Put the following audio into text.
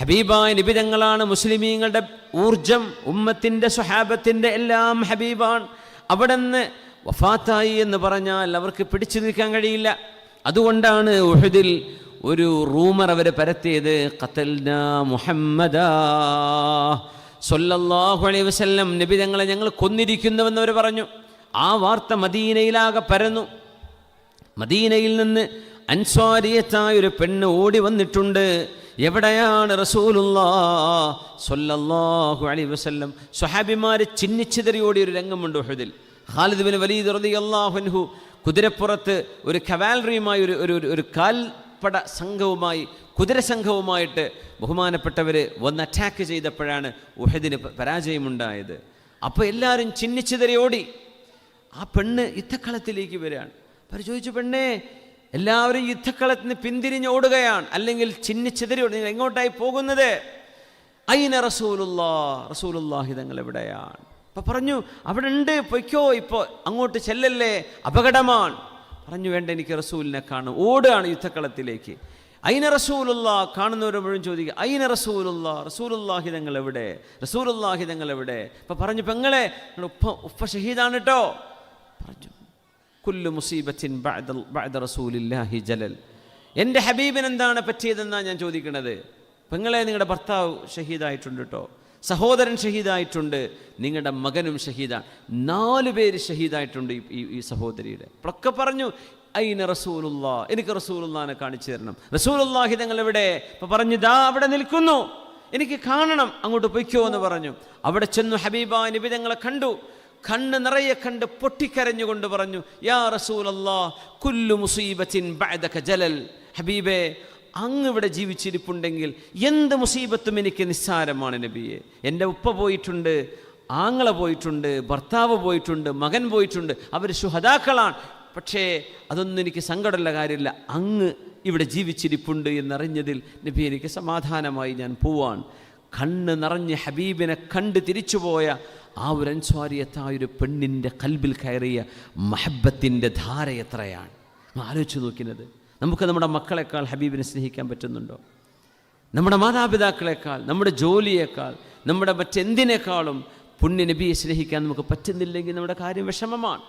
ഹബീബായ നിബിതങ്ങളാണ് മുസ്ലിമീങ്ങളുടെ ഊർജം ഉമ്മത്തിന്റെ സ്വഹാബത്തിന്റെ എല്ലാം ഹബീബാണ്. അവിടെ നിന്ന് വഫാത്തായി എന്ന് പറഞ്ഞാൽ അവർക്ക് പിടിച്ചു നിൽക്കാൻ കഴിയില്ല. അതുകൊണ്ടാണ് ഉഹദിൽ ഒരു റൂമർ അവരെ പരത്തിയത് ഖത്തൽന മുഹമ്മദ സൊല്ലാഹു അലൈ വസ്ല്ലം. നബി തങ്ങളെ ഞങ്ങൾ കൊന്നിരിക്കുന്നുവെന്ന് അവർ പറഞ്ഞു. ആ വാർത്ത മദീനയിലാകെ പരന്നു. മദീനയിൽ നിന്ന് അൻസ്വാരിയത്തായ ഒരു പെണ്ണ് ഓടി വന്നിട്ടുണ്ട്. എവിടെയാണ് റസൂലുള്ളാ സൊല്ലാഹു അലൈ ഒരു രംഗമുണ്ട് ഉഹദിൽ. ഖാലിദ് ബിൻ വലീദ് റളിയല്ലാഹു കുതിരപ്പുറത്ത് ഒരു കവാലറിയുമായി ഒരു ഒരു ഒരു- കാൽപ്പട സംഘവുമായി കുതിര സംഘവുമായിട്ട് ബഹുമാനപ്പെട്ടവർ വന്ന് അറ്റാക്ക് ചെയ്തപ്പോഴാണ് ഉഹദിന് പരാജയമുണ്ടായത്. അപ്പോൾ എല്ലാവരും ചിന്നിച്ചിതറി ഓടി ആ പെണ്ണ് യുദ്ധക്കളത്തിലേക്ക് വരികയാണ്. അവർ ചോദിച്ചു പെണ്ണേ എല്ലാവരും യുദ്ധക്കളത്തിൽ നിന്ന് പിന്തിരിഞ്ഞ് ഓടുകയാണ്. അല്ലെങ്കിൽ ചിന്നിച്ചെതിരി നിങ്ങൾ എങ്ങോട്ടായി പോകുന്നത്? അയിന റസൂലുല്ലാ റസൂലുല്ലാഹി തങ്ങൾ എവിടെയാണ്? അപ്പോൾ പറഞ്ഞു അവിടെ ഉണ്ട് പൊയ്ക്കോ ഇപ്പോൾ അങ്ങോട്ട് ചെല്ലല്ലേ? അപകടമാണ്. പറഞ്ഞു വേണ്ട എനിക്ക് റസൂലിനെ കാണും. ഓടുകയാണ് യുദ്ധക്കളത്തിലേക്ക്. അയിന റസൂലുള്ള? കാണുന്നവരെ മുഴുവൻ ചോദിക്കുക. അയിന റസൂലുള്ള? റസൂലുല്ലാഹി തങ്ങൾ എവിടെ? റസൂലുല്ലാഹി തങ്ങൾ എവിടെ? അപ്പൊ പറഞ്ഞു പെങ്ങളെ ഉപ്പ ഉപ്പ ഷഹീദാണ് കേട്ടോ പറഞ്ഞു കുല്ലു മുസീബത്തിൻ ബഅദ ബാദ റസൂലില്ലാഹി ജലൽ. എന്റെ ഹബീബിന് എന്താണ് പറ്റിയതെന്നാണ് ഞാൻ ചോദിക്കുന്നത് പെങ്ങളെ നിങ്ങളുടെ ഭർത്താവ് ഷഹീദായിട്ടുണ്ട് കേട്ടോ സഹോദരൻ ഷഹീദായിട്ടുണ്ട്. നിങ്ങളുടെ മകനും ഷഹീദാണ് നാല് പേര് ഷഹീദായിട്ടുണ്ട് ഈ- ഈ സഹോദരിയുടെ. അപ്പോഴൊക്കെ പറഞ്ഞു ഐന റസൂലുള്ള? എനിക്ക് റസൂലുള്ളാനെ കാണിച്ചു തരണം. റസൂലുള്ളാഹി തങ്ങൾ എവിടെ അപ്പൊ പറഞ്ഞു ദാ അവിടെ നിൽക്കുന്നു. എനിക്ക് കാണണം. അങ്ങോട്ട് പൊയ്ക്കോ എന്ന് പറഞ്ഞു. അവിടെ ചെന്നു ഹബീബ നബി തങ്ങളെ കണ്ടു. കണ്ണ് നിറയെ കണ്ട് പൊട്ടിക്കരഞ്ഞുകൊണ്ട് പറഞ്ഞു യാ റസൂൽ അല്ലാ കുല്ലു മുസീബത്തിൻ ബഅദക ജലൽ. ഹബീബേ അങ്ങ് ഇവിടെ ജീവിച്ചിരിപ്പുണ്ടെങ്കിൽ എന്ത് മുസീബത്തും എനിക്ക് നിസ്സാരമാണ് നബിയെ. എന്റെ ഉപ്പ പോയിട്ടുണ്ട് ആങ്ങളെ പോയിട്ടുണ്ട് ഭർത്താവ് പോയിട്ടുണ്ട് മകൻ പോയിട്ടുണ്ട് അവർ ശുഹതാക്കളാണ് പക്ഷേ അതൊന്നും എനിക്ക് സങ്കടമുള്ള കാര്യമില്ല. അങ്ങ് ഇവിടെ ജീവിച്ചിരിപ്പുണ്ട് എന്നറിഞ്ഞതിൽ നബി എനിക്ക് സമാധാനമായി ഞാൻ പോവാൻ കണ്ണ് നിറഞ്ഞ് ഹബീബിനെ കണ്ട് തിരിച്ചുപോയ ആ ഒരു അൻസ്വാരിയത്തായ ഒരു പെണ്ണിന്റെ കൽബിൽ കയറിയ മഹബത്തിന്റെ ധാര എത്രയാണ്? ആലോചിച്ച് നോക്കുന്നത് നമുക്ക് നമ്മുടെ മക്കളെക്കാൾ ഹബീബിനെ സ്നേഹിക്കാൻ പറ്റുന്നുണ്ടോ? നമ്മുടെ മാതാപിതാക്കളെക്കാൾ നമ്മുടെ ജോലിയേക്കാൾ നമ്മുടെ മറ്റെന്തിനേക്കാളും പുണ്യ നബിയെ സ്നേഹിക്കാൻ നമുക്ക് പറ്റുന്നില്ലെങ്കിൽ നമ്മുടെ കാര്യം വിഷമമാണ്.